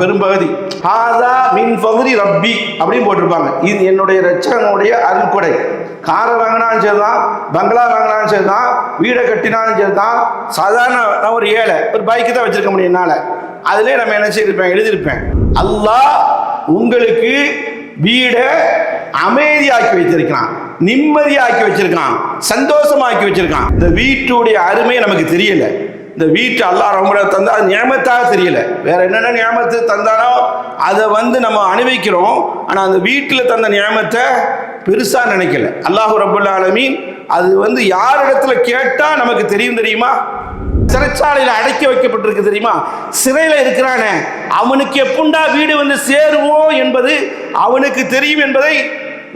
பெரும்பகுதி. ஹாதா மின் பகுதி ரப்பி அப்படின்னு போட்டிருப்பாங்க. இது என்னுடைய ரச்சகனுடைய அருள்கொடை காரை வாங்கினாலும் சரிதான் பங்களா வாங்கினாலும் சரிதான் வீடை கட்டினாலும் சரிதான். சாதாரண நான் ஒரு ஏழை ஒரு பைக்கு தான் வச்சிருக்க முடியும் என்னால். அதிலே நம்ம என்ன செய்திருப்பேன்? எழுதியிருப்பேன். அல்லாஹ் உங்களுக்கு வீடை அமைதியாக்கி வச்சிருக்கான் நிம்மதியாக்கி வச்சிருக்கான் சந்தோஷமாக்கி வச்சிருக்கான் இந்த வீட்டுடைய அருமை நமக்கு தெரியல. இந்த வீட்டு அல்லாஹ் ரொம்ப தந்தா அது நியமத்தாக தெரியல. வேற என்னென்ன நியமத்து தந்தானோ அதை வந்து நம்ம அனுபவிக்கிறோம் ஆனால் அந்த வீட்டில் தந்த நியமத்தை பெருசாக நினைக்கல. அல்லாஹு ரபுல்லா ஆலமீன் அது வந்து யார் இடத்துல கேட்டால் நமக்கு தெரியும் தெரியுமா? சிறைச்சாலையில் அடைக்க வைக்கப்பட்டிருக்கு தெரியுமா? சிறையில் இருக்கிறானே அவனுக்கு எப்புண்டா வீடு வந்து சேருவோம் என்பது அவனுக்கு தெரியும் என்பதை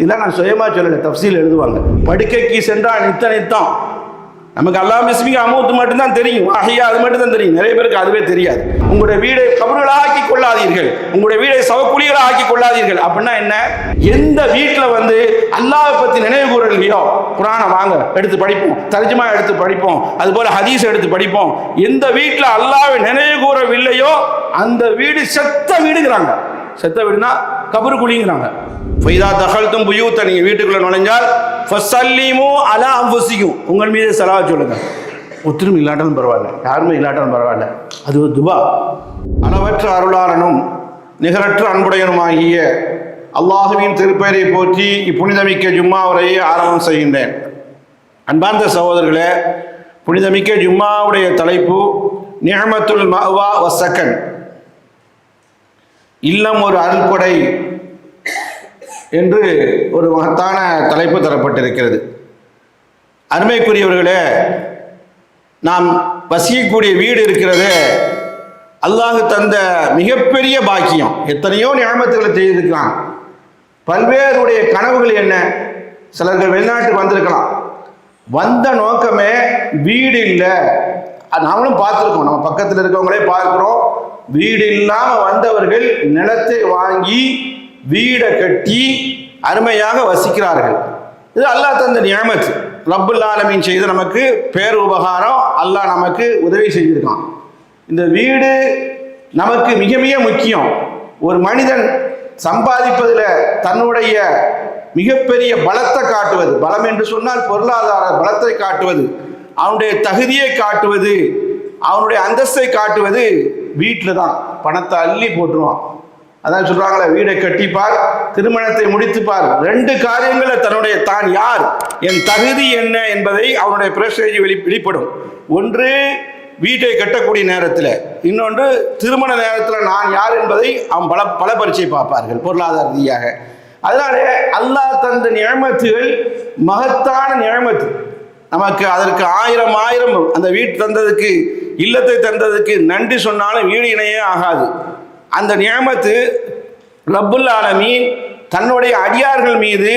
இதெல்லாம் நான் சுயமா சொல்லலை தப்சீல் எழுதுவாங்க. படுக்கைக்கு சென்றால் நித்த நித்தம். நமக்கு அல்லாஹ் மிஸ்மிக்கு அமௌத்து மட்டும்தான் தெரியும் ஆகையா அது மட்டும் தான் தெரியும். நிறைய பேருக்கு அதுவே தெரியாது. உங்களுடைய வீடை கபர்களாக ஆக்கி கொள்ளாதீர்கள். உங்களுடைய வீடை சவக்குழிகளாக ஆக்கி கொள்ளாதீர்கள். அப்படின்னா என்ன? எந்த வீட்டில் வந்து அல்லாவை பற்றி நினைவு கூறலையோ குரானை வாங்க எடுத்து படிப்போம். தர்ஜுமா எடுத்து படிப்போம். அதுபோல் ஹதீஸ் எடுத்து படிப்போம். எந்த வீட்டில் அல்லாவை நினைவு கூறவில்லையோ அந்த வீடு செத்த வீடுங்கிறாங்க. செத்த வீடுனா கபரு குழிங்கிறாங்க. ஃபைதா தகல்தும் புயூத்த நீங்கள் வீட்டுக்குள்ளே நுழைஞ்சால் ஃபசல்லிமு அலா அம்புசிக்கும் உங்கள் மீது செலவா சொல்லுங்க. ஒத்திரும் இல்லாட்டாலும் பரவாயில்ல. யாருமே இல்லாட்டாலும் பரவாயில்ல. அது ஒரு துபா. அளவற்ற அருளாளனும் நிகரற்ற அன்புடையனுமாகிய அல்லாஹுவின் திருப்பெயரை போற்றி இப்புனிதமிக்க ஜும்மா உரையை ஆரம்பம் செய்கின்றேன். அன்பார்ந்த சகோதரர்களே புனிதமிக்க ஜும்மாவுடைய தலைப்பு நியமத்துல் மஹ்வா வசக்கன் இல்லம் ஒரு அருள்கொடை என்று ஒரு மகத்தான தலைப்பு தரப்பட்டிருக்கிறது. அருமைக்குரியவர்களே நாம் வசிக்கக்கூடிய வீடு இருக்கிறது அல்லாஹு தந்த மிகப்பெரிய பாக்கியம். எத்தனையோ நியமத்துகளை செய்திருக்கலாம் பல்வேறுடைய கனவுகள் என்ன? சிலர்கள் வெளிநாட்டுக்கு வந்திருக்கலாம். வந்த நோக்கமே வீடு இல்லை. நாமளும் பார்த்துருக்கோம். நம்ம பக்கத்தில் இருக்கவங்களே பார்க்குறோம். வீடு இல்லாமல் வந்தவர்கள் நிலத்தை வாங்கி வீடை கட்டி அருமையாக வசிக்கிறார்கள். இது அல்லாஹ் தந்த நியமத். ரப்புல் ஆலமின் செய்த நமக்கு பேர் உபகாரம் அல்லாஹ் நமக்கு உதவி செஞ்சிருக்கான். இந்த வீடு நமக்கு மிக மிக முக்கியம். ஒரு மனிதன் சம்பாதிப்பதில் தன்னுடைய மிகப்பெரிய பலத்தை காட்டுவது பலம் என்று சொன்னால் பொருளாதார பலத்தை காட்டுவது அவனுடைய தகுதியை காட்டுவது அவனுடைய அந்தஸ்தை காட்டுவது வீட்டில் தான். பணத்தை அள்ளி போட்டுருவான். அதான் சொல்றாங்களே வீடை கட்டிப்பார் திருமணத்தை முடித்துப்பார். ரெண்டு காரியங்களை தன்னுடைய தான் யார்? என் தகுதி என்ன என்பதை அவனுடைய பிரஸ்டேஜ் வெளி வெளிப்படும். ஒன்று வீட்டை கட்டக்கூடிய நேரத்தில். இன்னொன்று திருமண நேரத்தில் நான் யார் என்பதை அவன் பல பல பரீட்சை பார்ப்பார்கள் பொருளாதார ரீதியாக. அதனாலே அல்லாஹ் தந்த நியமத்துகள் மகத்தான நியமத்து. நமக்கு அதற்கு ஆயிரம் ஆயிரம் அந்த வீட்டு தந்ததுக்கு இல்லத்தை தந்ததுக்கு நன்றி சொன்னாலும் வீடு இணையே ஆகாது. அந்த நியமத்து ரப்புல் ஆலமீன் தன்னுடைய அடியார்கள் மீது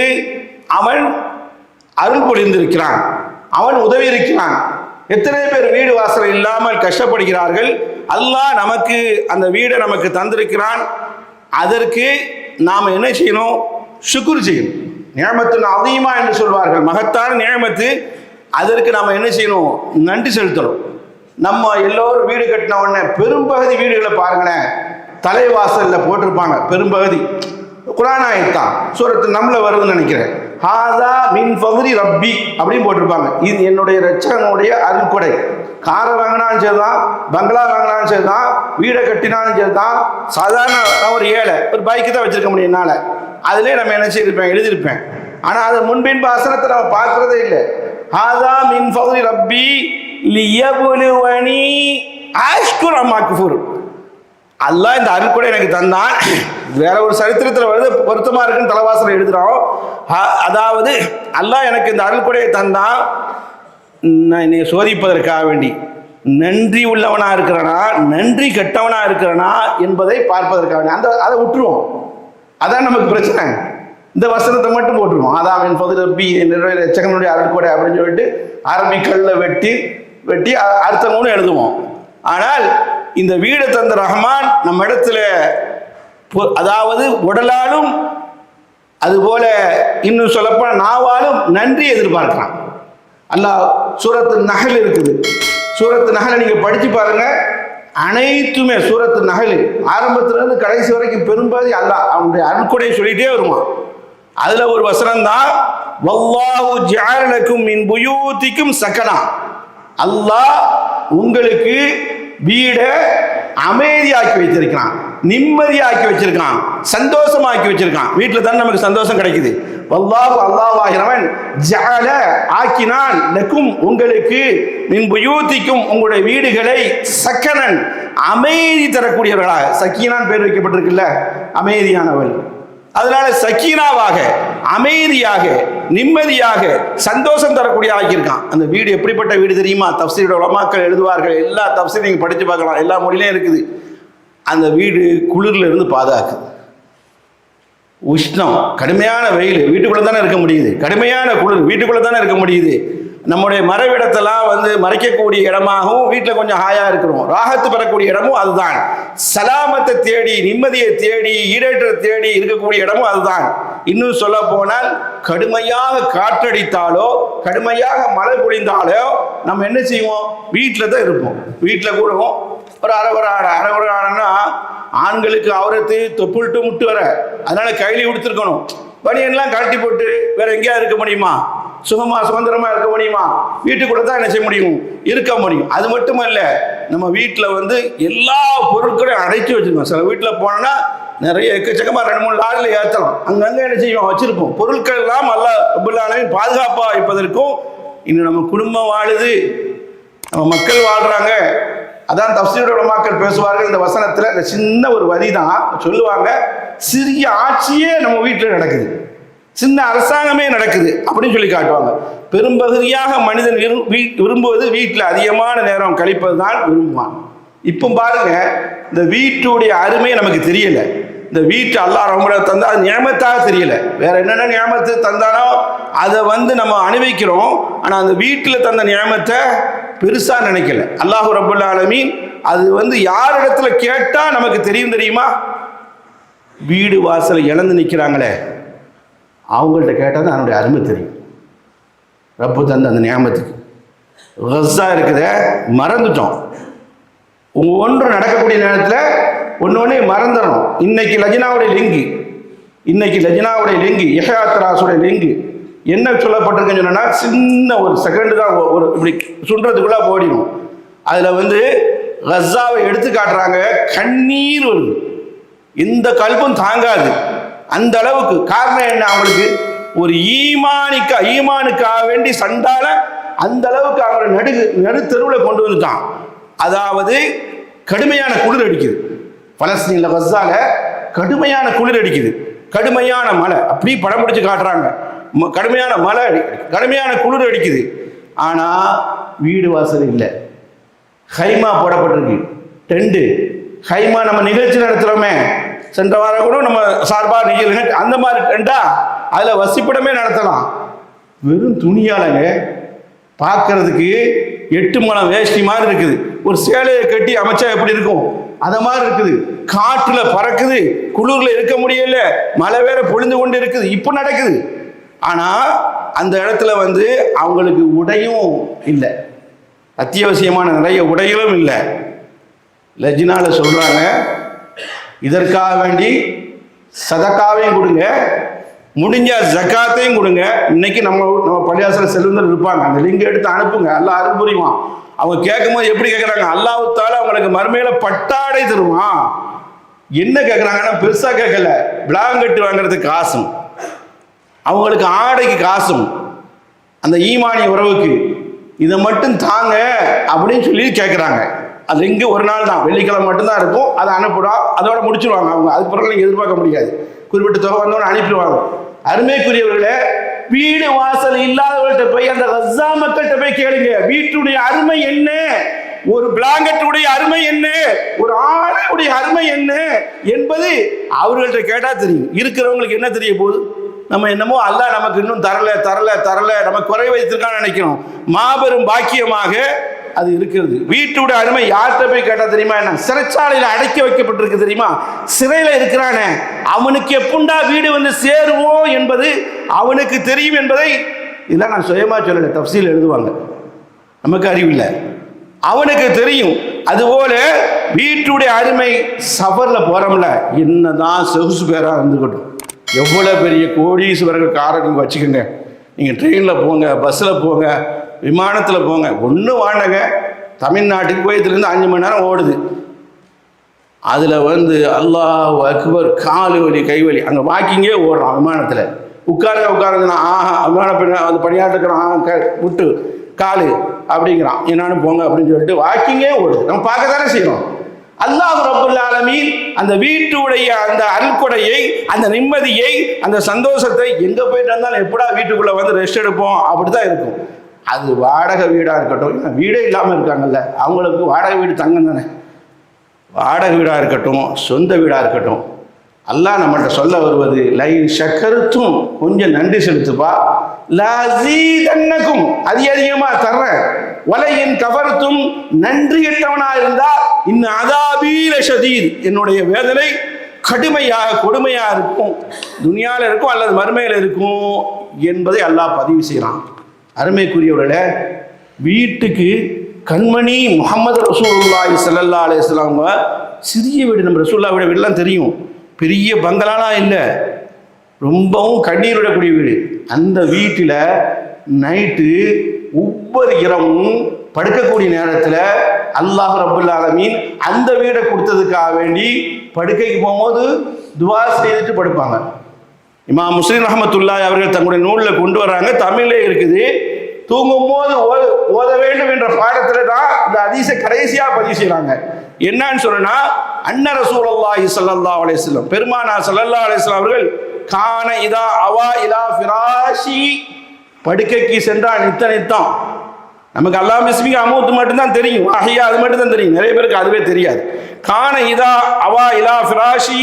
அவன் அருள் புரிந்திருக்கிறான். அவன் உதவி இருக்கிறான். எத்தனை பேர் வீடு வாசல் இல்லாமல் கஷ்டப்படுகிறார்கள்? அல்லாஹ் நமக்கு அந்த வீடை நமக்கு தந்திருக்கிறான். அதற்கு நாம் என்ன செய்யணும்? சுக்குர் செய்யணும். நியமத்தின் அதிகமா என்று சொல்வார்கள். மகத்தான நியமத்து. அதற்கு நாம் என்ன செய்யணும்? நன்றி செலுத்தணும். நம்ம எல்லோரும் வீடு கட்டின உடனே பெரும்பகுதி வீடுகளை பாருங்களேன். தலைவாசலில் போட்டிருப்பாங்க பெரும்பகுதி. குரானாயத்தான் சூரத்து நம்மள வருதுன்னு நினைக்கிறேன். ஹாதா மின் பகுதி ரப்பி அப்படின்னு போட்டிருப்பாங்க. இது என்னுடைய ரச்சகனுடைய அருள்கொடை. காரை வாங்கினாலும் சரிதான் பங்களா வாங்கினாலும் சரிதான் வீடை கட்டினாலும் சரிதான். சாதாரண ஒரு ஏழை ஒரு பைக்கு தான் வச்சிருக்க முடியும் என்னால். அதிலே நம்ம என்ன செய்திருப்பேன் எழுதியிருப்பேன். ஆனால் அது முன்பின் வசனத்தை நம்ம பார்க்கறதே இல்லை. ஹாதா மின் பகுதி ரப்பி லியபுலுவனி ஆஷ்குர் அம்மா அல்லாஹ் இந்த அருள் எனக்கு தந்தான். வேற ஒரு சரித்திரத்தில் வருது பொருத்தமாக இருக்குன்னு தலைவாசல் எழுதுறோம். அதாவது அல்லாஹ் எனக்கு இந்த அருள் கொடையை தந்தான். நான் என்னை சோதிப்பதற்காக வேண்டி. நன்றி உள்ளவனாக இருக்கிறனா நன்றி கெட்டவனாக இருக்கிறனா என்பதை பார்ப்பதற்காக வேண்டி. அந்த அதை விட்டுருவோம். அதான் நமக்கு பிரச்சனை. இந்த வசனத்தை மட்டும் போட்டுருவோம். அதான் என் பகுதி ரப்பி என்னுடைய எச்சகனுடைய அருள்கொடை அப்படின்னு சொல்லிட்டு அரபிக்கல்ல வெட்டி வெட்டி அ- அர்த்தங்களும் எழுதுவோம். ஆனால் இந்த வீடு தந்த ரஹ்மான் நம்ம இடத்துல அதாவது உடலாலும் அதுபோல இன்னும் சொல்லப்போனால் நாவாலும் நன்றி எதிர்பார்க்கிறான். அல்லாஹ் சூரத்து நகல் இருக்குது. சூரத்து நகலை நீங்கள் படித்து பாருங்க. அனைத்துமே சூரத்து நகல் ஆரம்பத்திலிருந்து கடைசி வரைக்கும் பெரும்பாதி அல்லாஹ் அவனுடைய அருட்கொடையை சொல்லிகிட்டே வருவான். அதில் ஒரு வசனம் தான் வல்லாஹு ஜஅலக்கும் மின் புயூத்திக்கும் சக்கனா அல்லாஹ் உங்களுக்கு வீடை அமைதியாக்கி வச்சிருக்கான் நிம்மதியாக்கி வச்சிருக்கான் சந்தோஷமாக்கி வச்சிருக்கான் வீட்டில் தான் நமக்கு சந்தோஷம் கிடைக்குது. வல்லாஹு அல்லாஹாகிறவன் ஜால ஆக்கினான் நக்கும் உங்களுக்கு மின் புயூத்திக்கும் உங்களுடைய வீடுகளை சக்கனன் அமைதி தரக்கூடியவர்களாக. சக்கியனான் பேர் வைக்கப்பட்டிருக்குல்ல அமைதியானவர்கள் அதனால சக்கீனாவாக அமைதியாக நிம்மதியாக சந்தோஷம் தரக்கூடிய ஆக்கியிருக்கான் அந்த வீடு எப்படிப்பட்ட வீடு தெரியுமா? தப்சீரோட உலமாக்கள் எழுதுவார்கள். எல்லா தப்சீர் நீங்கள் படித்து பார்க்கலாம். எல்லா மொழியிலையும் இருக்குது. அந்த வீடு குளிரில் இருந்து பாதுகாக்குது உஷ்ணம் கடுமையான வெயில். வீட்டுக்குள்ளே தானே இருக்க முடியுது. கடுமையான குளிர். வீட்டுக்குள்ளே தானே இருக்க முடியுது. நம்முடைய மறைவிடத்தெல்லாம் வந்து மறைக்கக்கூடிய இடமாகவும் வீட்டில் கொஞ்சம் ஹாயாக இருக்கிறோம். ராகத்து பெறக்கூடிய இடமும் அதுதான். சலாமத்தை தேடி நிம்மதியை தேடி ஈரேற்ற தேடி இருக்கக்கூடிய இடமும் அதுதான். இன்னும் சொல்ல போனால் கடுமையாக காற்றடித்தாலோ கடுமையாக மழை பொழிந்தாலோ நம்ம என்ன செய்வோம்? வீட்டில் தான் இருப்போம். வீட்டில் கூடவும் ஒரு அரை ஒரு ஆடை அரை ஒரு ஆடைன்னா ஆண்களுக்கு அவரத்து தொப்புள்ட்டு முட்டு வர. அதனால கைலி கொடுத்துருக்கணும் பனியன்லாம் கழட்டி போட்டு வேற எங்கேயா இருக்க முடியுமா? சுகமா சுதந்திரமா இருக்க முடியுமா? வீட்டுக்குள்ள தான் என்ன செய்ய முடியும்? இருக்க முடியும். அது மட்டுமல்ல நம்ம வீட்டில் வந்து எல்லா பொருட்களையும் அடைச்சி வச்சிருக்கோம். சில வீட்டில் போனோம்னா நிறைய எக்கச்சக்கமாக ரெண்டு மூணு லாரியில் ஏற்றலாம் அங்கங்கே என்ன செய்வோம்? வச்சிருப்போம். பொருட்கள் எல்லாம் அல்ல ரபுல்லாலையும் பாதுகாப்பாக வைப்பதற்கும் இன்னும் நம்ம குடும்பம் வாழுது. நம்ம மக்கள் வாழ்றாங்க. அதான் தப்சீரோட மக்கள் பேசுவார்கள் இந்த வசனத்தில். இந்த சின்ன ஒரு வரி தான் சொல்லுவாங்க சிறிய ஆட்சியே நம்ம வீட்டில் நடக்குது. சின்ன அரசாங்கமே நடக்குது அப்படின்னு சொல்லி காட்டுவாங்க. பெரும்பகுதியாக மனிதன் வீ- விரும்புவது வீட்டில் அதிகமான நேரம் கழிப்பது தான் விரும்புவான். இப்போ பாருங்க இந்த வீட்டுடைய அருமை நமக்கு தெரியல. இந்த வீட்டு அல்லாஹ் ரொம்ப தந்தா அது நியமத்தாக தெரியல. வேற என்னென்ன நியமத்தை தந்தானோ அதை வந்து நம்ம அனுபவிக்கிறோம். ஆனால் அந்த வீட்டில் தந்த நியமத்தை பெருசாக நினைக்கல. அல்லாஹு ரபுல்லா ஆலமீன் அது வந்து யார் இடத்துல கேட்டால் நமக்கு தெரியும் தெரியுமா? வீடு வாசல் இழந்து நிற்கிறாங்களே அவங்கள்ட்ட கேட்டால் தான் அதனுடைய அருமை தெரியும். ரப்பு தந்த அந்த நியமத்துக்கு ரஸ்ஸா இருக்குத மறந்துட்டோம். ஒன்று நடக்கக்கூடிய நேரத்தில் ஒன்று ஒன்று மறந்துடணும் இன்னைக்கு லஜினாவுடைய லிங்கு. இன்னைக்கு லஜினாவுடைய லிங்கு யஹாத்ராஸுடைய லிங்கு. என்ன சொல்லப்பட்டிருக்குன்னு சொன்னா சின்ன ஒரு செகண்டு தான் ஒரு இப்படி சுண்டுறதுக்குள்ள போடிடும் அதில் வந்து கஸாவை எடுத்து காட்டுறாங்க கண்ணீர் வருது. எந்த கல்பும் தாங்காது. அந்த அளவுக்கு காரணம் என்ன? அவங்களுக்கு ஒரு ஈமானிக்கா ஈமானுக்காக வேண்டி சண்டால அந்த அளவுக்கு அவங்களை நடு நடு தெருவில் கொண்டு வந்துட்டான். அதாவது கடுமையான குளிர் அடிக்குது. பலஸ்தீன்ல கசால கடுமையான குளிர் அடிக்குது. கடுமையான மழை. அப்படி படம் பிடிச்சு காட்டுறாங்க. ம- கடுமையான மழை அடி- கடுமையான குளிர் அடிக்குது. ஆனா வீடு வாசல் இல்லை. ஹைமா போடப்பட்டிருக்கு. டெண்டு ஹைமா நம்ம நிகழ்ச்சி நடத்துகிறோமே சென்ற வாரம் கூட நம்ம சார்பாக நிகழ்ச்சி அந்த மாதிரி டெண்டா அதில் வசிப்பிடமே நடத்தலாம். வெறும் துணியாலங்க பார்க்கறதுக்கு எட்டு மலம் வேஷ்டி மாதிரி இருக்குது. ஒரு சேலையை கட்டி அமைச்சா எப்படி இருக்கும்? அத மாதிரி இருக்குது. காற்றுல பறக்குது. குளிர்ல இருக்க முடியல. மழை வேற பொழிந்து கொண்டு இருக்குது. இப்போ நடக்குது. ஆனா அந்த இடத்துல வந்து அவங்களுக்கு உடையும் இல்லை. அத்தியாவசியமான நிறைய உடைகளும் இல்லை. லஜினால சொல்றாங்க இதற்காக வேண்டி சதக்காவையும் கொடுங்க. முடிஞ்ச ஜக்காத்தையும் கொடுங்க. இன்னைக்கு நம்ம நம்ம பள்ளியாசல செல்வந்தர் இருப்பாங்க. அந்த லிங்க் எடுத்து அனுப்புங்க. எல்லாம் அருள் புரியுவான். அவங்க கேட்கும்போது எப்படி கேட்குறாங்க? அல்லாவுத்தால அவங்களுக்கு மறுமையில பட்டாடை தருவான். என்ன கேட்குறாங்கன்னா பெருசா கேட்கல. பிளாங்கெட் வாங்குறதுக்கு காசும். அவங்களுக்கு ஆடைக்கு காசும். அந்த ஈமானிய உறவுக்கு. இதை மட்டும் தாங்க அப்படின்னு சொல்லி கேட்குறாங்க. அது இங்கே ஒரு நாள் தான். வெள்ளிக்கிழமை மட்டும்தான் இருக்கும். அதை அனுப்பிடும் அதோட முடிச்சிருவாங்க அவங்க. அதுக்கப்புறம் நீங்கள் எதிர்பார்க்க முடியாது. குறிப்பிட்ட தொகை வந்தோடனே அனுப்பிடுவாங்க. அருமைக்குரியவர்களே வீடு வாசல் இல்லாதவர்கள்ட்ட போய் அந்த ரஸ்ஸா மக்கள்கிட்ட போய் கேளுங்க. வீட்டுடைய அருமை என்ன? ஒரு பிளாங்கெட்டுடைய அருமை என்ன? ஒரு ஆடையுடைய அருமை என்ன? என்பது அவர்கள்ட்ட கேட்டால் தெரியும். இருக்கிறவங்களுக்கு என்ன தெரிய போகுது? நம்ம என்னமோ அல்ல நமக்கு இன்னும் தரல தரல தரல. நம்ம குறை வைத்திருக்கான்னு நினைக்கிறோம். மாபெரும் பாக்கியமாக அது இருக்கிறது. வீட்டோட அருமை யார்கிட்ட போய் கேட்டால் தெரியுமா? என்ன சிறைச்சாலையில் அடைக்க வைக்கப்பட்டிருக்கு தெரியுமா? சிறையில் இருக்கிறானே. அவனுக்கு எப்புண்டா வீடு வந்து சேருவோம் என்பது அவனுக்கு தெரியும் என்பதை இதெல்லாம் நான் சுயமா சொல்லலை தப்சீல் எழுதுவாங்க. நமக்கு அறிவில்லை. அவனுக்கு தெரியும். அதுபோல வீட்டுடைய அருமை சபரில் போகிறோம்ல என்னதான் சொகுசு பேராக இருந்துக்கட்டும். எவ்வளோ பெரிய கோடீஸ்வரர்கள் காரை வச்சுக்கோங்க. நீங்கள் ட்ரெயினில் போங்க பஸ்ஸில் போங்க விமானத்தில் போங்க. ஒன்று வாண்டங்க தமிழ்நாட்டுக்கு போயத்துலேருந்து அஞ்சு மணி நேரம் ஓடுது. அதில் வந்து அல்லாஹ் அக்பர் காலு வலி கை வலி. அங்கே வாக்கிங்கே ஓடுறான் விமானத்தில். உட்காருங்க உட்காருங்கண்ணா ஆஹா விமான பெண் அந்த பணியாற்றுக்கிறான் ஆ க விட்டு காலு அப்படிங்கிறான். என்னான்னு போங்க அப்படின்னு சொல்லிட்டு வாக்கிங்கே ஓடுது. நம்ம பார்க்க தானே செய்யணும் அல்லாஹ் ரபுல் ஆலமீன் அந்த வீட்டுடைய அந்த அருள்கொடையை அந்த நிம்மதியை அந்த சந்தோஷத்தை எங்கே போயிட்டு வந்தாலும் எப்படா வீட்டுக்குள்ளே வந்து ரெஸ்ட் எடுப்போம்? அப்படி தான் இருக்கும். அது வாடகை வீடாக இருக்கட்டும். ஏன்னா வீடே இல்லாமல் இருக்காங்கல்ல அவங்களுக்கு வாடகை வீடு தங்கம் தானே. வாடகை வீடாக இருக்கட்டும் சொந்த வீடாக இருக்கட்டும். அல்லாஹ் நம்மள்கிட்ட சொல்ல வருவது லை சக்கருத்தும் கொஞ்சம் நன்றி செலுத்துப்பா. லசீதன்னக்கும் அதிக அதிகமாக தர்றேன் வலையின் கவர்த்தும் நன்றி இருந்தால் இருந்தா இன்னும் அதாபீர சதீர் என்னுடைய வேதனை கடுமையாக கொடுமையாக இருக்கும். துனியாவில் இருக்கும் அல்லது மறுமையில் இருக்கும் என்பதை அல்லாஹ் பதிவு செய்கிறான் அருமைக்குரியவர்களே வீட்டுக்கு கண்மணி முகமது ரசூலுல்லாஹி ஸல்லல்லாஹு அலைஹி சிறிய வீடு. நம்ம ரசூல்லா வீடு வீடெல்லாம் தெரியும். பெரிய பங்களாலாம் இல்லை. ரொம்பவும் கண்ணீர் விடக்கூடிய வீடு. அந்த வீட்டில் நைட்டு ஒவ்வொரு இரவும் படுக்கக்கூடிய நேரத்தில் அல்லாஹ் ரபுல் ஆலமீன் அந்த வீடை கொடுத்ததுக்காக வேண்டி படுக்கைக்கு போகும்போது துவா செய்துட்டு படுப்பாங்க. இமா முஸ்லீம் ரஹமத்துல்லாஹி அவர்கள் தங்களுடைய நூலில் கொண்டு வர்றாங்க தமிழே இருக்குது. தூங்கும் போது ஓத வேண்டும் என்ற பாடத்தில் தான் இந்த அதிசை கடைசியாக பதிவு செய்கிறாங்க என்னன்னு சொன்னா அன்ன ரசூலுல்லாஹி ஸல்லல்லாஹு அலைஹி பெருமானா ஸல்லல்லாஹு அலைஹி அவர்கள் கான இதா அவா இலா ஃபிராஷி. படுக்கைக்கு சென்றால் நித்த நித்தம். நமக்கு அல்லா மிஸ்மிக்கு அமூத்து மட்டும்தான் தெரியும். ஆகையா அது மட்டும்தான் தெரியும். நிறைய பேருக்கு அதுவே தெரியாது. கான இதா அவா இலா ஃபிராஷி.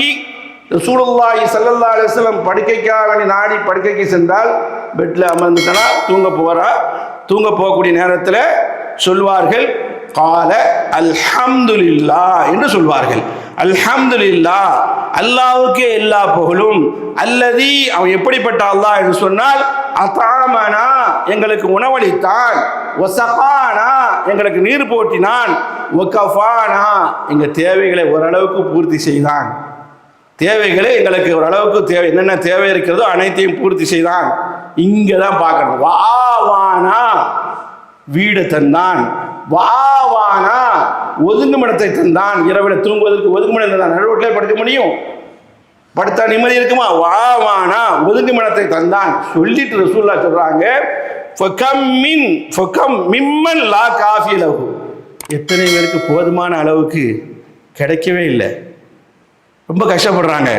சூழல்லாயி சல்லல்லா அலிஸ்லம் படுக்கைக்காக வேண்டி நாடி படுக்கைக்கு சென்றால் பெட்டில் அமர்ந்துட்டனா தூங்க போகிறா தூங்க போகக்கூடிய நேரத்தில் சொல்வார்கள் கால அல்ஹம்துலில்லா என்று சொல்வார்கள். அல்ஹம்துலில்லா அல்லாஹ்வுக்கே எல்லா புகழும். அல்லதி அவன் எப்படிப்பட்ட அல்லாஹ் என்று சொன்னால் அதாமனா எங்களுக்கு உணவளித்தான். ஒசகானா எங்களுக்கு நீர் போட்டினான் ஒகஃபானா எங்கள் தேவைகளை ஓரளவுக்கு பூர்த்தி செய்தான். தேவைகளை எங்களுக்கு ஓரளவுக்கு தேவை. என்னென்ன தேவை இருக்கிறதோ அனைத்தையும் பூர்த்தி செய்தான். இங்கே தான் பார்க்கணும் வாவானா வீடு தந்தான். வாவானா ஒதுங்குமிடத்தை தந்தான். இரவில் தூங்குவதற்கு ஒதுங்குமிடம் தந்தான். நடுவோட்டிலே படுக்க முடியும்? படுத்தா நிம்மதி இருக்குமா? வாவானா ஒதுங்குமிடத்தை தந்தான். சொல்லிட்டு ரசூல்லா சொல்றாங்க ஃபகம் மின் ஃபகம் மிம்மன் லா காஃபி லகு எத்தனை பேருக்கு போதுமான அளவுக்கு கிடைக்கவே இல்லை. ரொம்ப கஷ்டப்படுறாங்க.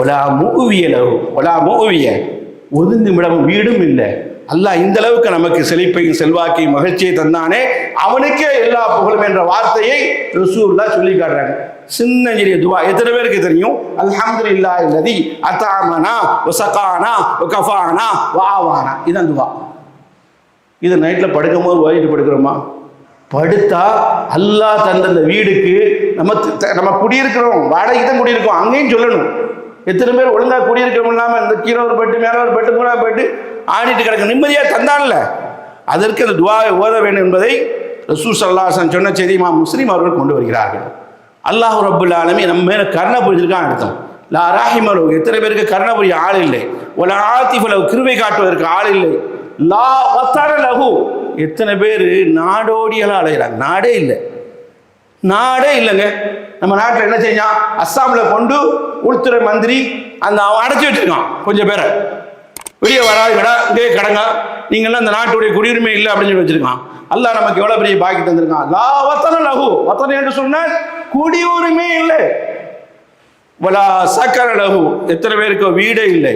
ஒலா மூவிய ஒலா மூவிய. ஒதுங்குமிடம் வீடும் இல்லை. அல்லாஹ் இந்த அளவுக்கு நமக்கு செழிப்பையும் செல்வாக்கையும் மகிழ்ச்சியை தந்தானே. அவனுக்கே எல்லா புகழும் என்ற வார்த்தையை ரசூல்லா சொல்லி காட்டுறாங்க. சின்ன சிறிய துவா. எத்தனை பேருக்கு தெரியும்? அல்ஹம்துலில்லா இல்லதி அத்தாமனா ஒசகானா ஒகஃபானா வாவானா இதான் துவா. இது நைட்டில் படுக்கும் போது ஓதிட்டு படுக்கிறோமா? படுத்தா அல்லாஹ் தந்த அந்த வீடுக்கு நம்ம த- நம்ம குடியிருக்கிறோம் வாடகைக்கு தான் குடியிருக்கோம் அங்கேயும் சொல்லணும். எத்தனை பேர் ஒழுங்காக குடியிருக்கிறோம் இல்லாமல் இந்த கீழே ஒரு பெட்டு மேலே ஒரு பெட்டு மூணாவது பெட்டு ஆடிட்டு கிடக்கு. நிம்மதியாக தந்தான்ல. அதற்கு அந்த துவாவை ஓத வேண்டும் என்பதை ரசூ சல்லாசன் சொன்ன செய்தி மா முஸ்லீம் அவர்கள் கொண்டு வருகிறார்கள். அல்லாஹ் ரபுல் ஆலமி நம்ம மேலே கருணை புரிஞ்சிருக்கான் அர்த்தம். லா ராஹிமலோ எத்தனை பேருக்கு கருணை புரிய ஆள் இல்லை. ஒரு ஆத்திஃபலோ கிருவை காட்டுவதற்கு ஆள் இல்லை. லா வத்தர லகு எத்தனை பேர் நாடோடியெல்லாம் அலைகிறாங்க நாடே இல்லை. நாடே இல்லைங்க. நம்ம நாட்டில் என்ன செஞ்சான் அஸ்ஸாமில் கொண்டு உள்துறை மந்திரி அந்த அவன் அடைச்சி வச்சுருக்கான் கொஞ்சம் பேரை. வெளியே வராதுங்கடா இங்கே கடங்க. நீங்கள்லாம் அந்த நாட்டுடைய குடியுரிமை இல்லை அப்படின்னு சொல்லி வச்சுருக்கான். அல்லாஹ் நமக்கு எவ்வளோ பெரிய பாக்கி தந்திருக்கான்? லா வத்தன லகு வத்தனை என்று சொன்னால் குடியுரிமை இல்லை. வலா சக்கர லகு எத்தனை பேருக்கு வீடே இல்லை.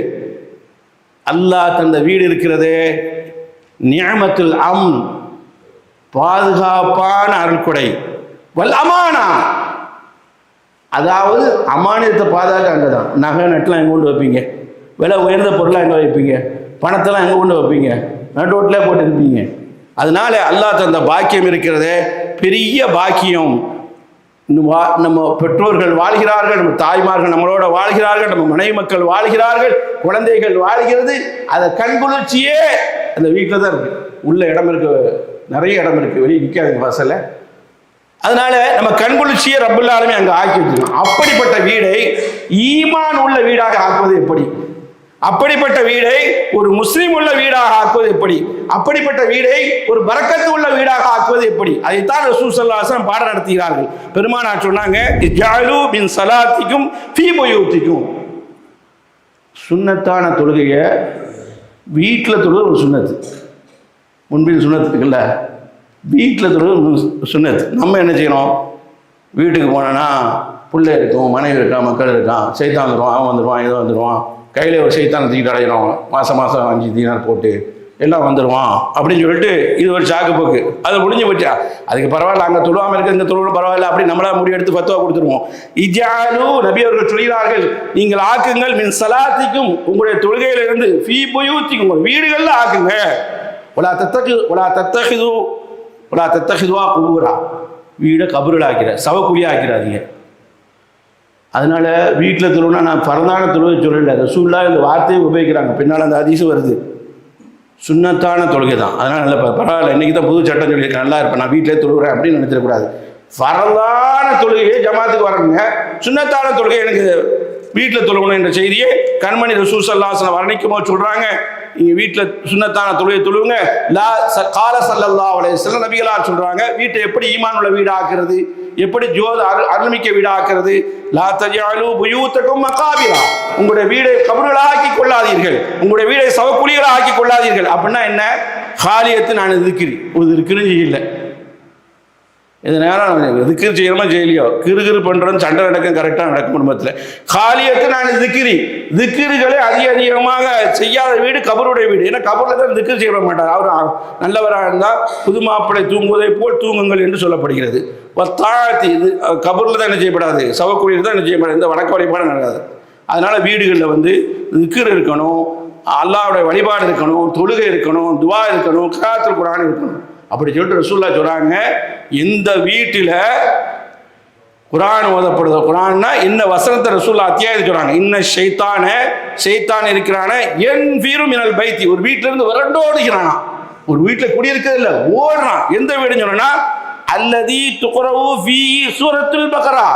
அல்லாஹ் தந்த வீடு இருக்கிறதே நியமத்தில் அம் பாதுகாப்பான அருள்கொடை. வல் அமானா. அதாவது அமானியத்தை பாதுகாக்க அங்கே தான். நகை நட்டுலாம் எங்கே கொண்டு வைப்பீங்க? விலை உயர்ந்த பொருளாக எங்கே வைப்பீங்க? பணத்தெல்லாம் எங்கே கொண்டு வைப்பீங்க? நடுரோட்டிலே போட்டு இருப்பீங்க அதனால அல்லாஹ் தந்த பாக்கியம் இருக்கிறதே பெரிய பாக்கியம். நம்ம பெற்றோர்கள் வாழ்கிறார்கள் நம்ம தாய்மார்கள் நம்மளோட வாழ்கிறார்கள் நம்ம மனைவி மக்கள் வாழ்கிறார்கள் குழந்தைகள் வாழ்கிறது. அதை கண்குளிர்ச்சியே அந்த வீட்டில் தான் இருக்கு. உள்ள இடம் இருக்கு நிறைய இடம் இருக்கு. வெளியே நிற்காதுங்க வாசல்ல. அதனால நம்ம கண்குளிர்ச்சியை ரப்புல்லாலுமே அங்கே ஆக்கி வச்சுக்கணும் அப்படிப்பட்ட வீடை ஈமான் உள்ள வீடாக ஆக்குவது எப்படி? அப்படிப்பட்ட வீடை ஒரு முஸ்லீம் உள்ள வீடாக ஆக்குவது எப்படி? அப்படிப்பட்ட வீடை ஒரு பரக்கத்து உள்ள வீடாக ஆக்குவது எப்படி? அதைத்தான் ரசூ சல்லாசன் பாடம் நடத்துகிறார்கள். பெருமானார் சொன்னாங்க இஜாலு பின் சலாத்திக்கும் ஃபீ புயூத்திக்கும். தொழுகையை வீட்டில் தொழுவது ஒரு சுண்ணத்து. முன்பின் சுண்ணத்து இருக்குல்ல வீட்டில் தொழுவது சுண்ணத்து. நம்ம என்ன செய்யணும்? வீட்டுக்கு போனோன்னா பிள்ளை இருக்கும் மனைவி இருக்கான் மக்கள் இருக்கான் சைத்தான் வந்துடுவான் அவன் வந்துடுவான் ஏதோ வந்துடுவான் கையில் ஒரு சைத்தான் தூக்கிட்டு அடையிறோம். மாதம் மாதம் அஞ்சு தீனார் போட்டு எல்லாம் வந்துடுவான் அப்படின்னு சொல்லிட்டு இது ஒரு சாக்கு போக்கு. அது முடிஞ்சு போச்சா? அதுக்கு பரவாயில்ல அங்கே தொழுவாமல் இருக்க இந்த தொழுவ பரவாயில்ல அப்படி நம்மளா முடிவெடுத்து பத்துவா கொடுத்துருவோம். இஜாலு நபி அவர்கள் சொல்கிறார்கள் நீங்கள் ஆக்குங்கள் மின் சலாத்திக்கும் உங்களுடைய தொழுகையிலிருந்து ஃபீ புயூத்திக்கும் உங்கள் வீடுகளில் ஆக்குங்க. உலா தத்தகு உலா தத்தகிது உலா தத்தகிதுவா குபூரா. வீடை கபுரலாக்கிற ஆக்கிற ஆக்கிறாதீங்க அதனால வீட்டில் தொழுவுனா நான் பரந்தான தொழுவை சொல்லல ரசூல்லா இந்த வார்த்தையை உபயோகிக்கிறாங்க. பின்னால் அந்த அதிசயம் வருது. சுண்ணத்தான தொழுகை தான். அதனால் நல்ல பரவாயில்ல இன்றைக்கி தான் புது சட்டம் சொல்லியிருக்கேன் நல்லா இருப்பேன். நான் வீட்டிலே தொழுகிறேன் அப்படின்னு நினைச்சிடக்கூடாது. பரந்தான தொழுகையை ஜமாத்துக்கு வரணுங்க. சுண்ணத்தான தொழுகை எனக்கு வீட்டில் தொழுகணும் என்ற செய்தியை கண்மணி ரசூசல்லாசனை சல்லாசன வர்ணிக்கும் போது சொல்கிறாங்க நீங்கள் வீட்டில் சுண்ணத்தான தொழுகை தொழுவுங்க. லா ச கால சல்லல்லா அலைய சில நபிகளார் சொல்கிறாங்க வீட்டை எப்படி ஈமான் உள்ள வீடு ஆக்குறது எப்படி ஜோத அரு அருள்மிக்க வீடு ஆக்குறது லா தஜாலு புயூத்தக்கும் மகாபிரா. உங்களுடைய வீடை கபடுகளாக ஆக்கி கொள்ளாதீர்கள். உங்களுடைய வீடை சவக்குழிகளாக ஆக்கி கொள்ளாதீர்கள். அப்படின்னா என்ன? காலியத்தை நான் இருக்கிறேன் ஒரு இருக்கிறேன் இல்லை இது நேரம் திக்கிரி செய்யணுமா செய்யலையோ கிறுகிறு பண்ணுறோம் சண்டை நடக்கும் கரெக்டாக நடக்கும் குடும்பத்தில். காலியத்தை நான் திக்கிரி. திக்கிரிகளை அதிக அதிகமாக செய்யாத வீடு கபருடைய வீடு. ஏன்னா கபரில் தான் திக்கிரி செய்ய மாட்டார். அவர் நல்லவராக இருந்தால் புது மாப்பிள்ளை தூங்குவதை போல் தூங்குங்கள் என்று சொல்லப்படுகிறது. தாழ்த்தி இது. கபரில் தான் என்ன செய்யப்படாது. சவக்குழியில் தான் என்ன செய்யப்படாது. இந்த வடக்கு வழிபாடு நடக்காது. அதனால் வீடுகளில் வந்து திக்கிர் இருக்கணும் அல்லாவுடைய வழிபாடு இருக்கணும் தொழுகை இருக்கணும் துவா இருக்கணும் கராத்தில் குரான் இருக்கணும். அப்படி சொல்லிட்டு ரசூல்லா சொல்கிறாங்க இந்த வீட்டில் குரான் ஓதப்படுது. குரான்னா இன்ன வசனத்தை ரசூல்லா அத்தியாயம் சொல்கிறாங்க இன்ன ஷைத்தான ஷைத்தான் இருக்கிறான என் வீரும் எனல் பைத்தி. ஒரு வீட்டிலேருந்து இருந்து விரண்டோடுகிறானா ஒரு வீட்டில் குடியிருக்கிறது இல்லை ஓடுறான். எந்த வீடுன்னு சொன்னா அல்லதி துக்குரவு ஃபீ சூரத்துல் பக்ரா.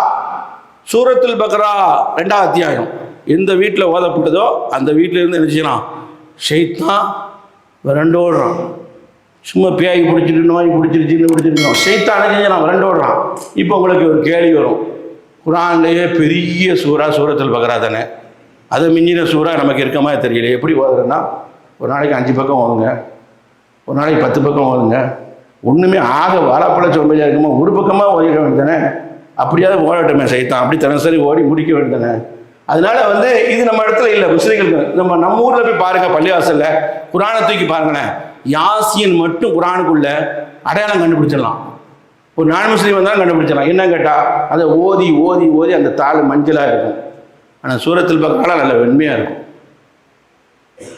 சூரத்துல் பக்ரா ரெண்டாவது அத்தியாயம். எந்த வீட்டில் ஓதப்பட்டதோ அந்த வீட்டில் இருந்து என்ன செய்யலாம் ஷைத்தான் விரண்டோடுறான் சும்மா பேய் பிடிச்சிட்டு நோய் பிடிச்சிருச்சுன்னு பிடிச்சிருக்கோம் ஷைத்தான் என்ன செஞ்சான் விரண்டோடுறான் இப்போ உங்களுக்கு ஒரு கேள்வி வரும். குரான்லேயே பெரிய சூறா சூரத்தில் பக்ரா தானே? அதை மிஞ்சின சூறா நமக்கு இருக்கமா தெரியல எப்படி ஓதுறேன்னா ஒரு நாளைக்கு அஞ்சு பக்கம் ஓதுங்க. ஒரு நாளைக்கு பத்து பக்கம் ஓதுங்க. ஒன்றுமே ஆக வாழப்பழ சோம்பேறியாக இருக்குமா ஒரு பக்கமாக ஓதிக்க வேண்டியதானே அப்படியாவது ஓடட்டுமே சைத்தான். அப்படி தினசரி ஓடி முடிக்க வேண்டியதானே அதனால வந்து இது நம்ம இடத்துல இல்லை முஸ்லீம்களுக்கு நம்ம நம்ம ஊரில் போய் பாருங்க பள்ளிவாசலில். குரானை தூக்கி பாருங்களேன். யாசியன் மட்டும் குரானுக்குள்ள அடையாளம் கண்டுபிடிச்சிடலாம். ஒரு நான் முஸ்லீம் வந்தாலும் கண்டுபிடிச்சிடலாம். என்ன கேட்டால் அதை ஓதி ஓதி ஓதி அந்த தாள் மஞ்சளாக இருக்கும். ஆனால் சூரத்தில் பக்கம் நல்ல வெண்மையாக இருக்கும்.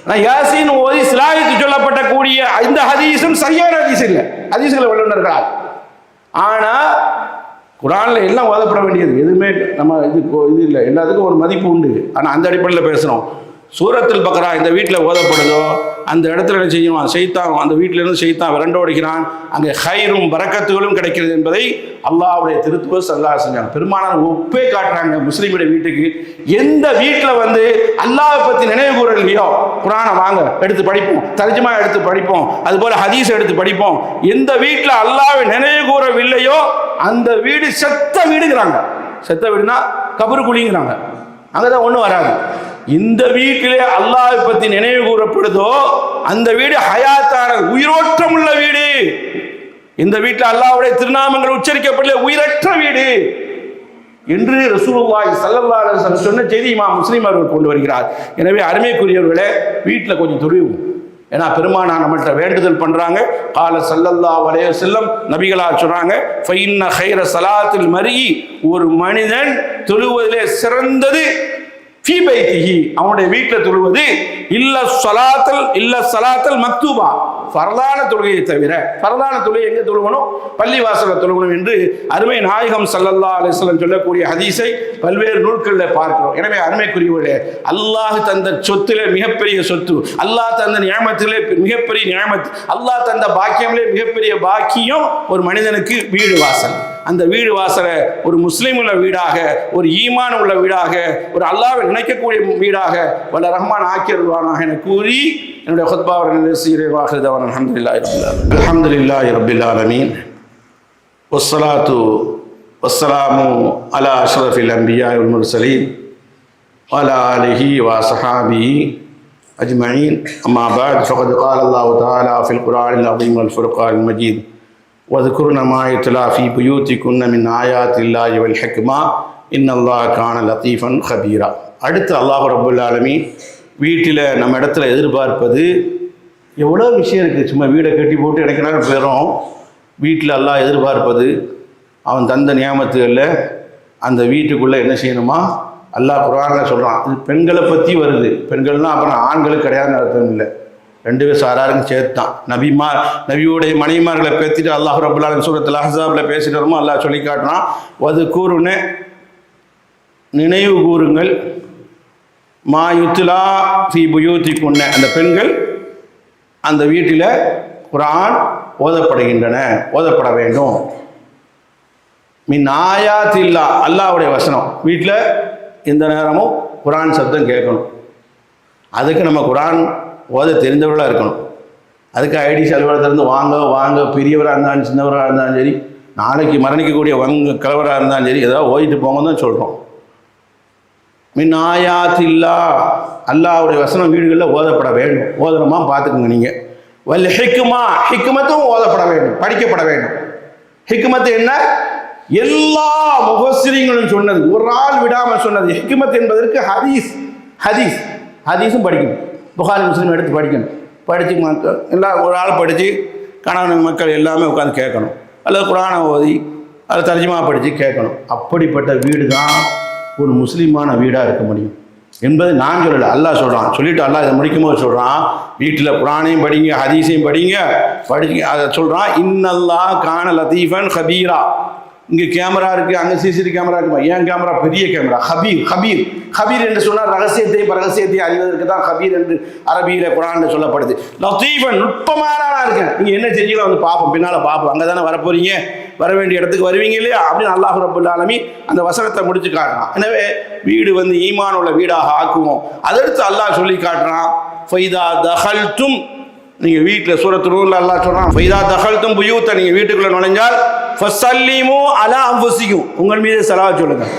ஆனால் யாசின் ஓதி சிலாய்க்கு சொல்லப்பட்ட கூடிய இந்த ஹதீஸும் சரியான ஹதீஸ் இல்லை. ஹதீஸ்களை வல்லுநர்களால் ஆனால் குரானில் எல்லாம் ஓதப்பட வேண்டியது. எதுவுமே நம்ம இது இது இல்லை. எல்லாத்துக்கும் ஒரு மதிப்பு உண்டு. ஆனால் அந்த அடிப்படையில் பேசுகிறோம் சூரத்தில் பக்கரா இந்த வீட்டில் ஓதப்படுதோ அந்த இடத்துல என்ன செய்யும் செய்தான் அந்த வீட்டிலிருந்து செய்தான் விரண்டோடுகிறான் அங்கே ஹைரும் பறக்கத்துகளும் கிடைக்கிறது என்பதை அல்லாவுடைய திருத்துவ சல்லா செஞ்சாங்க பெருமானார் ஒப்பே காட்டுறாங்க முஸ்லீமுடைய வீட்டுக்கு. எந்த வீட்டில் வந்து அல்லாவை பற்றி நினைவு கூறலையோ குரானை வாங்க எடுத்து படிப்போம். தர்ஜமா எடுத்து படிப்போம். அதுபோல் ஹதீஸ் எடுத்து படிப்போம். எந்த வீட்டில் அல்லாவை நினைவு கூறவில்லையோ அந்த வீடு செத்த வீடுங்கிறாங்க. செத்த வீடுனா கபரு குழிங்கிறாங்க அங்கதான் ஒன்றும் வராது. இந்த வீட்டிலே அல்லாஹ் பற்றி நினைவு கூறப்படுதோ அந்த வீடு ஹயாத்தான உயிரோட்டம் உள்ள வீடு. இந்த வீட்டில் அல்லாவுடைய திருநாமங்கள் உச்சரிக்கப்படல உயிரற்ற வீடு. என்று ரசூலுல்லாஹி சல்லல்லாஹு அலைஹி சொன்ன செய்தி இமாம் முஸ்லீம் அவர்கள் கொண்டு வருகிறார். எனவே அருமைக்குரியவர்களே வீட்டில் கொஞ்சம் துரிவும். ஏன்னா பெருமானா நம்மள்கிட்ட வேண்டுதல் பண்றாங்க. கால சல்லல்லா வலைய செல்லம் நபிகளார் சொல்றாங்க ஃபைன்ன ஹைர சலாத்தில் மருகி ஒரு மனிதன் தொழுவதிலே சிறந்தது ஃபீபைத்திஹி அவனுடைய வீட்டில் தொழுவது இல்ல சலாத்தல் இல்ல சலாத்தல் மக்தூபா. பரதான தொழுகையை தவிர பரதான தொழுகை எங்கே தொழுகணும்? பள்ளிவாசலில் தொழுகணும் என்று அருமை நாயகம் சல்லல்லா அலிஸ்லம் சொல்லக்கூடிய ஹதீஸை பல்வேறு நூல்களில் பார்க்கிறோம். எனவே அருமைக்குரியவர்களே அல்லாஹ் தந்த சொத்திலே மிகப்பெரிய சொத்து அல்லாஹ் தந்த நியாமத்திலே மிகப்பெரிய நியமத் அல்லாஹ் தந்த பாக்கியமிலே மிகப்பெரிய பாக்கியம் ஒரு மனிதனுக்கு வீடு வாசல். அந்த வீடு வாசலை ஒரு முஸ்லீம் உள்ள வீடாக ஒரு ஈமான் உள்ள வீடாக ஒரு அல்லாவை நினைக்கக்கூடிய வீடாக வல்ல ரஹ்மான் ஆக்கியருவானாக என கூறி என்னுடைய ஹுத்பாவை சீரவாகிறதவன் அலமதுல்லாஹி அலமதுல்லாஹி ரபில் ஆலமீன் والصلاة والسلام على أشرف الأنبياء والمرسلين وعلى آله وصحابه أجمعين أما بعد فقد قال الله تعالى في القرآن العظيم والفرقان المجيد واذكرن ما يتلى في بيوتكن من آيات الله والحكمة إن الله كان لطيفا خبيرا அடுத்து அல்லாஹ் ரபுல் ஆலமீன் வீட்டில் நம்ம இடத்துல எதிர்பார்ப்பது எவ்வளோ விஷயம் இருக்குது சும்மா வீடை கட்டி போட்டு எனக்கு நேரம் போயிடும் வீட்டில் அல்லாஹ் எதிர்பார்ப்பது அவன் தந்த நியாமத்துகளில் அந்த வீட்டுக்குள்ளே என்ன செய்யணுமா அல்லாஹ் குரானில் சொல்கிறான் இது பெண்களை பற்றி வருது பெண்கள்னால் அப்புறம் ஆண்களுக்கு கிடையாதுன்னு அர்த்தம் இல்லை ரெண்டு பேர் சாராருக்கும் சேர்த்தான் நபிமார் நபியுடைய மனைவிமார்களை பேத்திட்டு அல்லாஹ் ரபுல்லாலும் சூரத்தில் அஹாபில் பேசிட்டு வரமோ அல்லாஹ் சொல்லி காட்டுறான் அது கூறுன்னு நினைவு கூறுங்கள். மா யுத்துலா ஃபி புயூத்தி குன்ன அந்த பெண்கள் அந்த வீட்டில் குரான் ஓதப்படுகின்றன. ஓதப்பட வேண்டும். மின் ஆயாத்தில்லா அல்லாவுடைய வசனம். வீட்டில் எந்த நேரமும் குரான் சப்தம் கேட்கணும். அதுக்கு நம்ம குரான் ஓத தெரிந்தவர்களாக இருக்கணும். அதுக்கு ஐடிசி அலுவலகத்திலேருந்து வாங்க வாங்க பெரியவராக இருந்தாலும் சின்னவராக இருந்தாலும் சரி நாளைக்கு மரணிக்கக்கூடிய வங்க கலவராக இருந்தாலும் சரி ஏதாவது ஓதிட்டு போங்க தான் சொல்கிறோம் மின் ஆயாத்தில்லா அல்லாவுடைய வசனம் வீடுகளில் ஓதப்பட வேண்டும். ஓதணுமா பார்த்துக்குங்க நீங்கள் வல் ஹிக்குமா ஹிக்குமத்தும் ஓதப்பட வேண்டும் படிக்கப்பட வேண்டும். ஹிக்குமத்து என்ன? எல்லா முகசிரியங்களும் சொன்னது ஒரு ஆள் விடாமல் சொன்னது. ஹிக்குமத் என்பதற்கு ஹதீஸ் ஹதீஸ் ஹதீஸும் படிக்கணும். புகாரி முஸ்லீம் எடுத்து படிக்கணும். படித்து மக்கள் எல்லாம் ஒரு ஆள் படித்து கணவன் மக்கள் எல்லாமே உட்காந்து கேட்கணும். அல்லது குரானை ஓதி அதை தர்ஜமா படித்து கேட்கணும். அப்படிப்பட்ட வீடு தான் ஒரு முஸ்லீமான வீடாக இருக்க முடியும். என்பது நான் சொல்லலை. அல்லாஹ் சொல்கிறான் சொல்லிட்டு அல்லாஹ் இதை முடிக்கும் போது சொல்கிறான் வீட்டில் குரானையும் படிங்க ஹதீஸையும் படிங்க படிங்க அதை சொல்கிறான் இன்னல்லா கான லத்தீஃபன் ஹபீரா இங்கே கேமரா இருக்குது அங்கே சிசிடி கேமரா இருக்குமா? ஏன் கேமரா? பெரிய கேமரா. ஹபீர் ஹபீர் ஹபீர் என்று சொன்னால் ரகசியத்தையும் ரகசியத்தையும் அறிவதற்கு தான் ஹபீர் என்று அரபியில் குரான் சொல்லப்படுது. லத்தீஃபன் நுட்பமான இருக்கேன். நீங்கள் என்ன செஞ்சீங்களோ வந்து பார்ப்போம். பின்னால் பார்ப்போம். அங்கே தானே வரப்போறீங்க? வர வேண்டிய இடத்துக்கு வருவீங்க இல்லையா? அப்படின்னு அல்லாஹ் ரபுல் ஆலமி அந்த வசனத்தை முடிச்சு காட்டுறான். எனவே வீடு வந்து ஈமான் உள்ள வீடாக ஆக்குவோம். அதடுத்து அல்லாஹ் சொல்லி காட்டுறான் ஃபைதா தஹல்தும் நீங்கள் வீட்டில் சூரத்து நூல் அல்லா சொல்கிறான் ஃபைதா தகழ்த்தும் புயூத்தை நீங்கள் வீட்டுக்குள்ளே நுழைஞ்சால் ஃபஸ்ஸல்லீமோ அலா அம்புசிக்கும் உங்கள் மீது செலவா சொல்லுங்கள்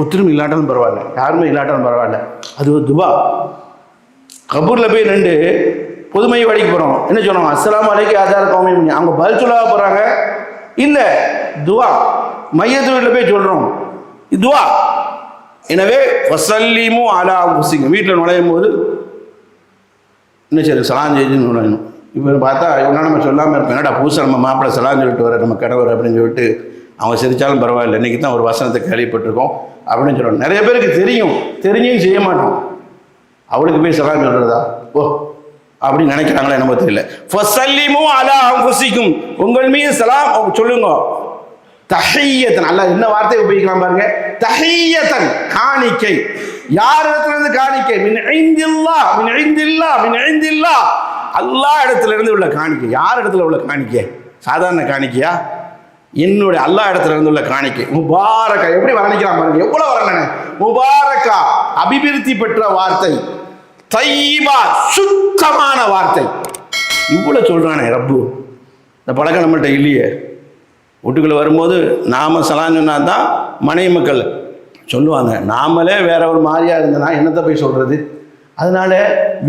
ஒத்திரும் இல்லாட்டாலும் பரவாயில்ல. யாருமே இல்லாட்டாலும் பரவாயில்ல. அது ஒரு துபா. கபூரில் போய் ரெண்டு பொதுமை வழிக்கு போகிறோம் என்ன சொன்னோம் அஸ்லாம் அலைக்கு ஆதார கௌமி. அவங்க பதில் சொல்லவா போகிறாங்க இல்லை துவா. மையத்தூரில் போய் சொல்கிறோம் துவா. எனவே வசல்லிமும் அலா அம்புசிங்க வீட்டில் நுழையும் போது இன்னும் சரி சலான் செய்து நுழையணும் இப்போ பார்த்தா இவனா நம்ம சொல்லாமல் இருப்போம். என்னடா புதுசாக நம்ம மாப்பிள்ளை சலான் சொல்லிட்டு வர நம்ம கணவர் அப்படின்னு சொல்லிட்டு அவங்க சிரித்தாலும் பரவாயில்ல. இன்றைக்கி தான் ஒரு வசனத்தை கேள்விப்பட்டிருக்கோம் அப்படின்னு சொல்கிறோம் நிறைய பேருக்கு தெரியும். தெரிஞ்சும் செய்ய மாட்டோம். அவளுக்கு போய் சலான் சொல்கிறதா ஓ அப்படின்னு நினைக்கிறாங்களா என்ன தெரியல. ஃபசல்லிமும் அலா அம்புசிக்கும் உங்கள் மீது சலாம் சொல்லுங்க. தஹையத்தன். அல்ல என்ன வார்த்தை உபயோகிக்கலாம் பாருங்க. தஹையத்தன் காணிக்கை. யார் இடத்துல இருந்து காணிக்கை? மின் ஐந்தில்லா மின் ஐந்தில்லா மின் ஐந்தில்லா. அல்லா இடத்துல இருந்து உள்ள காணிக்கை. யார் இடத்துல உள்ள காணிக்கை? சாதாரண காணிக்கையா? என்னுடைய அல்லா இடத்துல இருந்து உள்ள காணிக்கை. முபாரக்கா. எப்படி வர்ணிக்கலாம் பாருங்க. எவ்வளவு வரலன்னு முபாரக்கா அபிவிருத்தி பெற்ற வார்த்தை. தைபா சுத்தமான வார்த்தை. இவ்வளவு சொல்றானே ரப்பு. இந்த பழக்கம் நம்மள்கிட்ட இல்லையே. வீட்டுக்குள்ளே வரும்போது நாம சலான் சொன்னா தான் மனைவி மக்கள் சொல்லுவாங்க. நாமளே வேற ஒரு மாதிரியா இருந்தனா என்னத்தை போய் சொல்றது? அதனால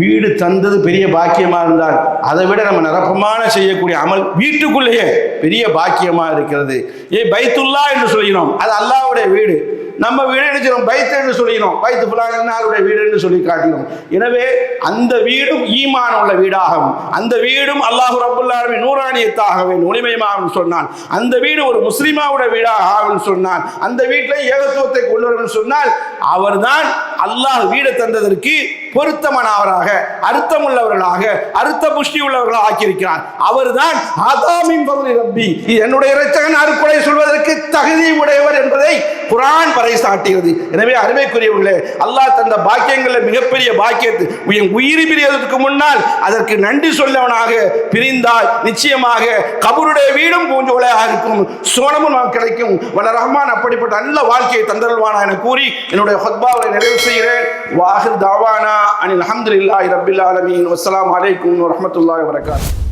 வீடு தந்தது பெரிய பாக்கியமா இருந்தால் அதை விட நம்ம நிரப்பமான செய்யக்கூடிய அமல் வீட்டுக்குள்ளேயே பெரிய பாக்கியமா இருக்கிறது. ஏ பைத்துல்லா என்று சொல்கிறோம். அது அல்லாவுடைய வீடு. நம்ம வீடு நினைச்சிடும் பைத்து என்று சொல்லிக்கிறோம். பைத்து புலானாருடைய வீடுன்னு சொல்லி காட்டினோம் எனவே அந்த வீடும் ஈமான் உள்ள வீடாகவும் அந்த வீடும் அல்லாஹு ரபுல்லாலுமே நூறாணியத்தாக வேண்டும் ஒளிமயமாகும் சொன்னான். அந்த வீடு ஒரு முஸ்லிமாவுடைய வீடாக ஆகும் சொன்னான். அந்த வீட்டில் ஏகத்துவத்தை கொண்டு வரும் சொன்னால் அவர்தான் அல்லாஹ் வீடு தந்ததற்கு பொருத்தமானவராக அர்த்தம் உள்ளவர்களாக அர்த்த புஷ்டி உள்ளவர்களாக ஆக்கியிருக்கிறார். அவர்தான் அதாமின் பகுதி ரப்பி. என்னுடைய இரட்சகன் அருக்குறை சொல்வதற்கு தகுதி உடையவர் என்பதை குரான் பறைசாட்டுகிறது எனவே அருமைக்குரியவர்களே அல்லாஹ் தந்த பாக்கியங்களில் மிகப்பெரிய பாக்கியத்து என் உயிர் பிரியதற்கு முன்னால் அதற்கு நன்றி சொல்லவனாக பிரிந்தால் நிச்சயமாக கபருடைய வீடும் பூஞ்சோலையாக இருக்கும் சோனமும் நாம் கிடைக்கும். வல ரஹ்மான் அப்படிப்பட்ட நல்ல வாழ்க்கையை தந்தருள்வானா என கூறி என்னுடைய ஹொத்பாவை நிறைவு செய்கிறேன். வாஹிர் தாவானா அனில் அல்ஹம்துலில்லாஹி ரபில் ஆலமீன். வசலாம் அலைக்கும் வரஹ்மத்துல்லாஹி வபரகாத்துஹு